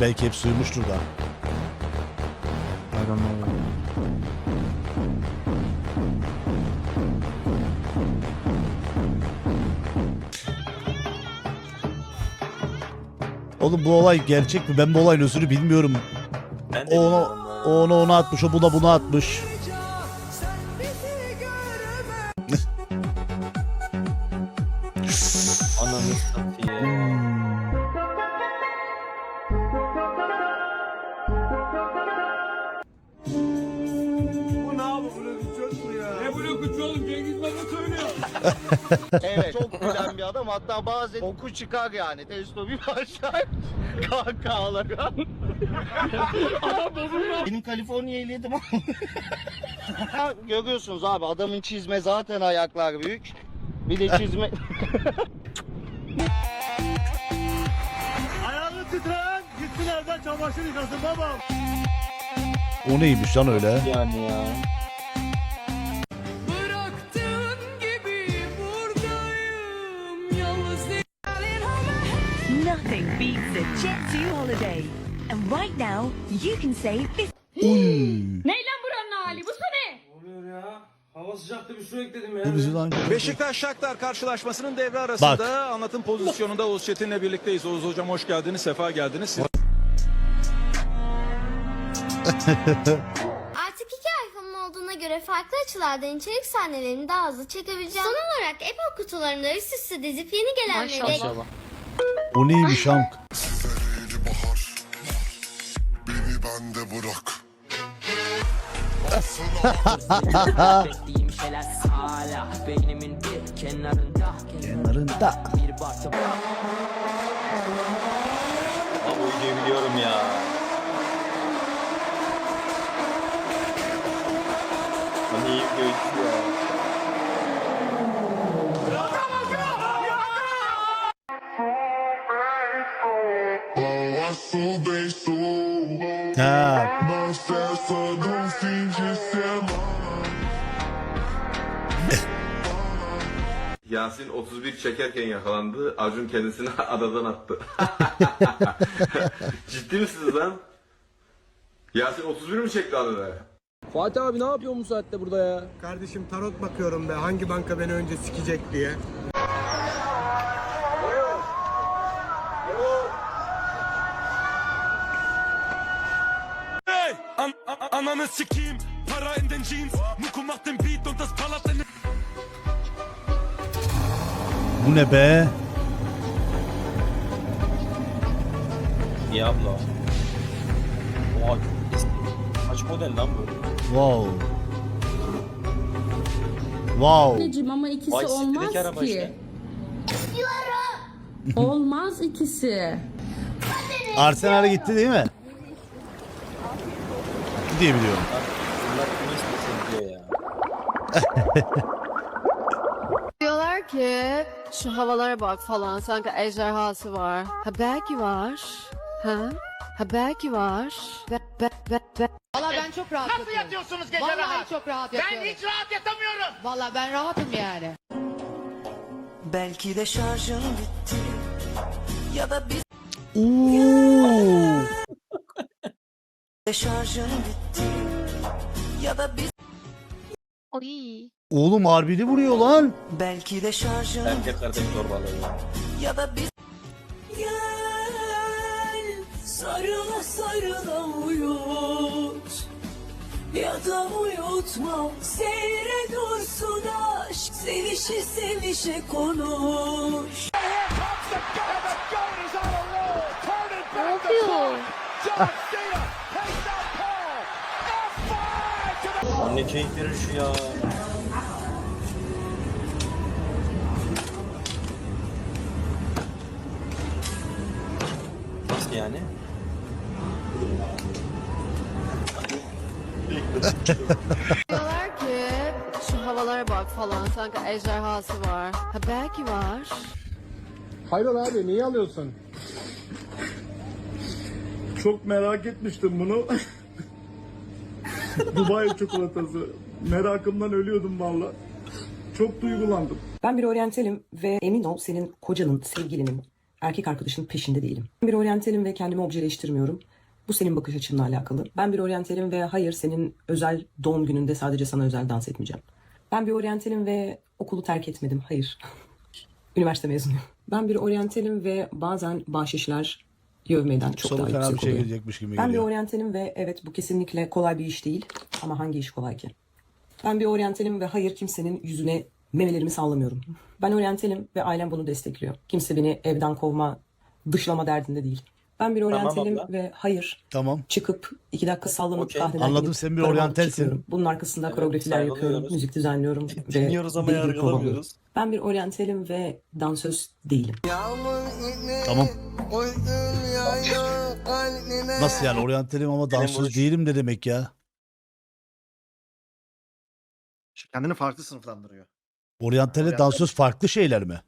belki hep suymuştur da. I don't know. Oğlum bu olay gerçek mi? Ben bu olayın özünü bilmiyorum. Ben de O ona, bilmiyorum o ona ona atmış, o buna bunu atmış. Evet çok gülen bir adam hatta bazen oku çıkar yani testo bir başlar kahkahalara. Benim Kaliforniya ehliyetim ama. Görüyorsunuz abi adamın çizme zaten ayaklar büyük. Bir de çizme... Ayağını titreyen gitsin evden çamaşır yıkasın babam. O neymiş lan öyle? Yani ya. Nothing beats a Jet2 holiday. And right now, you can save 50 Ne lan buranın hali bu ne? Bu bizi lan. Beşiktaş Shakhtar karşılaşmasının devre arasında anlatım pozisyonunda Oğuz Çetin'le birlikteyiz. Oğuz hocam hoş geldiniz, sefa geldiniz. Artık iki iPhone'um olduğuna göre farklı açılardan içerik sahnelerini daha hızlı çekebileceğim. Son olarak Apple kutularımda üst üste dizip yeni gelenleri de O neymiş Hank? Bende bırak. Beklediğim şeyler hala beynimin Yasin 31 çekerken yakalandı. Acun kendisini adadan attı. Ciddi misiniz lan? Yasin 31 mi çekti adada? Fatih abi ne yapıyorsun bu saatte burada ya? Kardeşim tarot bakıyorum be hangi banka beni önce sikecek diye. Ananı sikeyim, para in den Jeans, macht den Beat und das ballert in Bu ne be? İyi abla. Oha çok eski. Kaç model lan bu? Wow. Wow. Anneciğim ama ikisi Vay olmaz araba ki. işte. Olmaz ikisi. Arsenal'e gitti değil mi? Diye biliyorum. Bunlar istese gidiyor ya. Ki şu havalara bak falan sanki ejderhası var. Ha belki var. Ha? Ha belki var. Be, be, be, be. Valla ben çok rahat Nasıl yatıyorsunuz gece Vallahi çok rahat yatıyorum. Ben hiç rahat yatamıyorum. Valla ben rahatım yani. Belki de şarjın bitti. Ya da biz Oo. de şarjın bitti. Ya da biz Oğlum harbili vuruyor lan. belki de şarjın Erkek kardeş zorbalığı ya. ya da biz Gel sarıla sarıla uyut Ya da uyutma seyre dursun aşk Sevişe sevişe konuş Anne keyif verir şu ya. Yani? Diyorlar ki şu havalara bak falan sanki ejderhası var. Ha belki var. Hayrola abi niye alıyorsun? Çok merak etmiştim bunu. Dubai çikolatası. Merakımdan ölüyordum valla. Çok duygulandım. Ben bir oryantalim ve emin ol senin kocanın, sevgilinin erkek arkadaşının peşinde değilim. Ben bir oryantalim ve kendimi objeleştirmiyorum. Bu senin bakış açınla alakalı. Ben bir oryantalim ve hayır senin özel doğum gününde sadece sana özel dans etmeyeceğim. Ben bir oryantalim ve okulu terk etmedim. Hayır. Üniversite mezunuyum. Ben bir oryantalim ve bazen bahşişler yövmeden çok Sonu daha yüksek bir şey oluyor. gelecekmiş gibi Ben bir geliyor. oryantalim ve evet bu kesinlikle kolay bir iş değil. Ama hangi iş kolay ki? Ben bir oryantalim ve hayır kimsenin yüzüne memelerimi sallamıyorum. Ben oryantalim ve ailem bunu destekliyor. Kimse beni evden kovma, dışlama derdinde değil. Ben bir oryantalim abla. ve hayır Tamam. çıkıp iki dakika sallanıp Okey. kahveden Anladım, gelip sen bir paramı çıkıyorum. Bunun arkasında Evet, koreografiler yapıyorum, müzik düzenliyorum ve Dinliyoruz ama yargılamıyoruz. Ben bir oryantalim ve dansöz değilim. Tamam. Nasıl yani oryantalim ama dansöz değilim ne demek ya? Kendini farklı sınıflandırıyor. Oryantale Oryantal- dansöz farklı şeyler mi?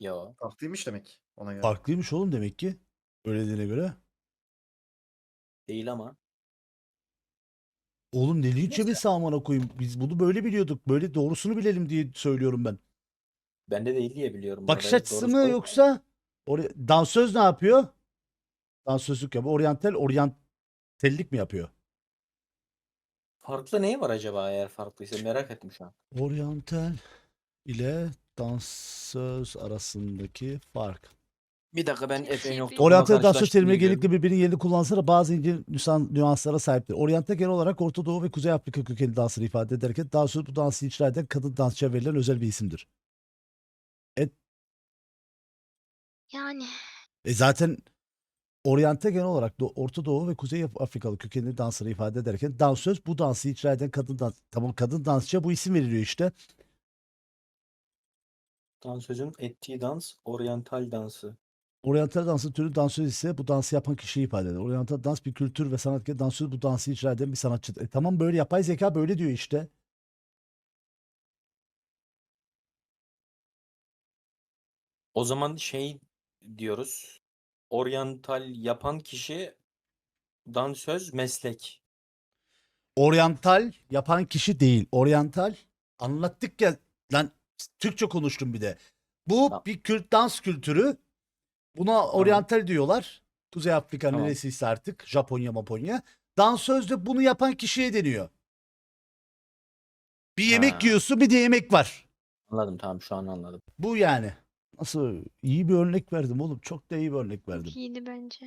Yo. Farklıymış demek ona göre. Farklıymış oğlum demek ki. Öyle dediğine göre. Değil ama. Oğlum ne linçe bir sağmana koyayım. Biz bunu böyle biliyorduk. Böyle doğrusunu bilelim diye söylüyorum ben. Ben de değil diye biliyorum. Bakış Orada açısı mı yoksa Orya- dansöz ne yapıyor? Dansözlük yapıyor. Oryantal oryantellik mi yapıyor? Farklı neyi var acaba eğer farklıysa merak ettim şu an. Oryantal ile dansöz arasındaki fark. Bir dakika ben epey nokta. Oryantal dansöz terimi genellikle birbirinin yerini kullansa da bazı ince nüans- nüanslara sahiptir. Oryantal genel olarak Orta Doğu ve Kuzey Afrika kökenli dansını ifade ederken dansöz bu dansı icra eden kadın dansçıya verilen özel bir isimdir. Yani. E zaten Oryante genel olarak Do- Orta Doğu ve Kuzey Afrikalı kökenli dansları ifade ederken dansöz bu dansı icra eden kadın dans. Tamam kadın dansçıya bu isim veriliyor işte. Dansözün ettiği dans oryantal dansı. Oryantal dansın türü dansöz ise bu dansı yapan kişiyi ifade eder. Oryantal dans bir kültür ve sanatken dansöz bu dansı icra eden bir sanatçıdır. E tamam böyle yapay zeka böyle diyor işte. O zaman şey diyoruz. Oryantal yapan kişi dansöz meslek. Oryantal yapan kişi değil. Oryantal anlattık ya lan Türkçe konuştum bir de. Bu Tamam. bir kült dans kültürü. Buna oryantal diyorlar. Kuzey Afrika Tamam. neresiyse artık Japonya, Maponya. Dansöz de bunu yapan kişiye deniyor. Bir yemek Ha. yiyorsun bir de yemek var. Anladım tamam şu an anladım. Bu yani. Nasıl iyi bir örnek verdim oğlum. Çok da iyi bir örnek verdim. İyiydi bence.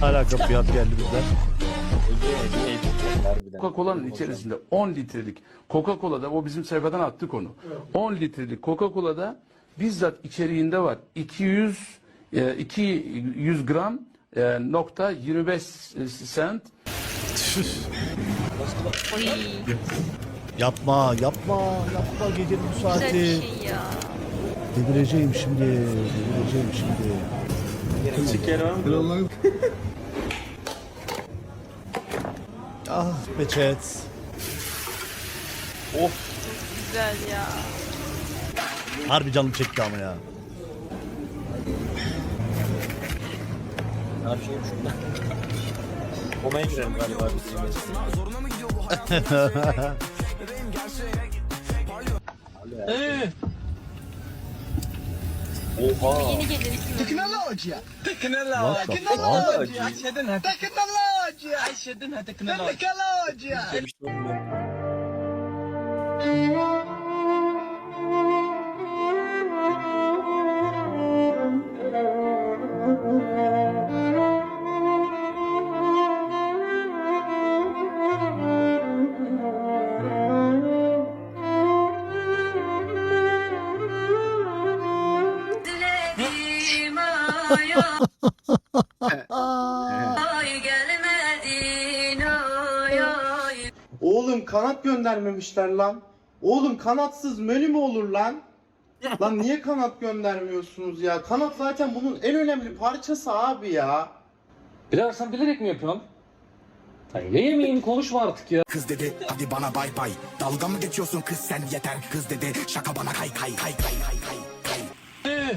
Hala fiyat geldi bizden. Coca-Cola'nın içerisinde 10 litrelik Coca-Cola'da o bizim sayfadan attık onu. 10 litrelik Coca-Cola'da bizzat içeriğinde var 200 e, 200 gram e, nokta 25 sent Yapma, yapma, yapma gecenin bu saati. ya. Delireceğim şimdi, delireceğim şimdi. Sikerim. Ah be chat. Güzel ya. Harbi canım çekti ama ya. Ne yapayım şurada? Komaya girelim galiba biz. Oha. Yeni gelin. Teknoloji. What the fuck? Teknoloji. Teknoloji. Bir şey olmuyor. Oğlum kanat göndermemişler lan. Oğlum kanatsız menü mü olur lan? lan niye kanat göndermiyorsunuz ya? Kanat zaten bunun en önemli parçası abi ya. Biraz sen bilerek mi yapıyorsun? Ye yemeğini konuşma artık ya. Kız dedi hadi bana bay bay. Dalga mı geçiyorsun kız sen yeter. Kız dedi şaka bana kay kay kay kay kay kay kay.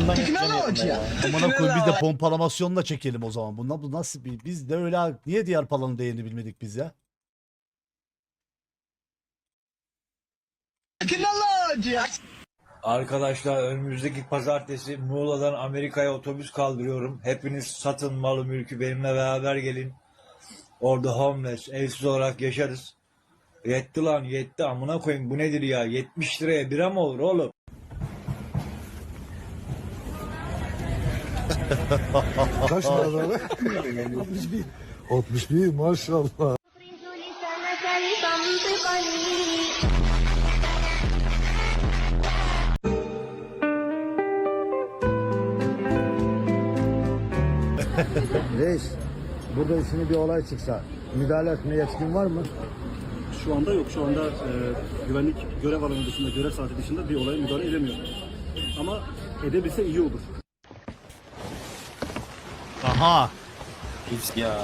Şundan yüklemeyelim ya. Amına koyayım bir de pompalamasyonla çekelim o zaman. Bu, bu nasıl bir biz de öyle niye diğer palanın değerini bilmedik biz ya? Arkadaşlar önümüzdeki pazartesi Muğla'dan Amerika'ya otobüs kaldırıyorum. Hepiniz satın malı mülkü benimle beraber gelin. Orada homeless, evsiz olarak yaşarız. Yetti lan yetti amına koyayım bu nedir ya 70 liraya bira mı olur oğlum? Kaç lira 61. 61 maşallah. Reis, burada şimdi bir olay çıksa müdahale etmeye yetkin var mı? Şu anda yok. Şu anda e, güvenlik görev alanı dışında, görev saati dışında bir olaya müdahale edemiyor. Ama edebilse iyi olur. Aha. Hiç ya.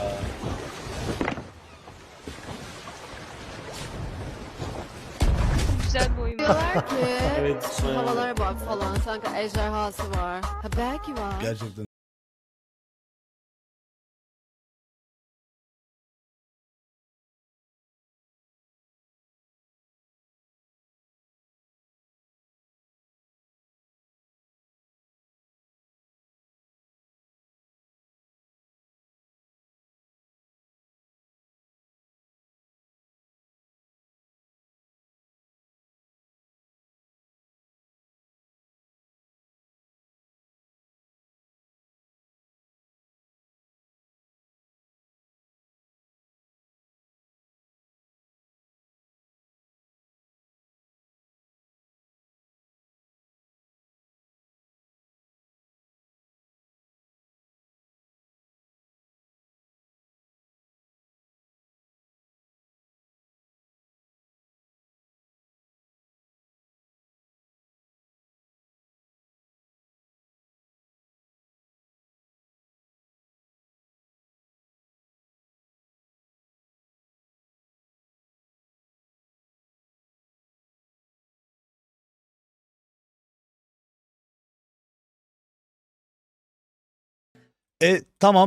Güzel bir oyun. Diyorlar ki Evet. şu havalara bak falan sanki ejderhası var. Ha belki var. Gerçekten. E tamam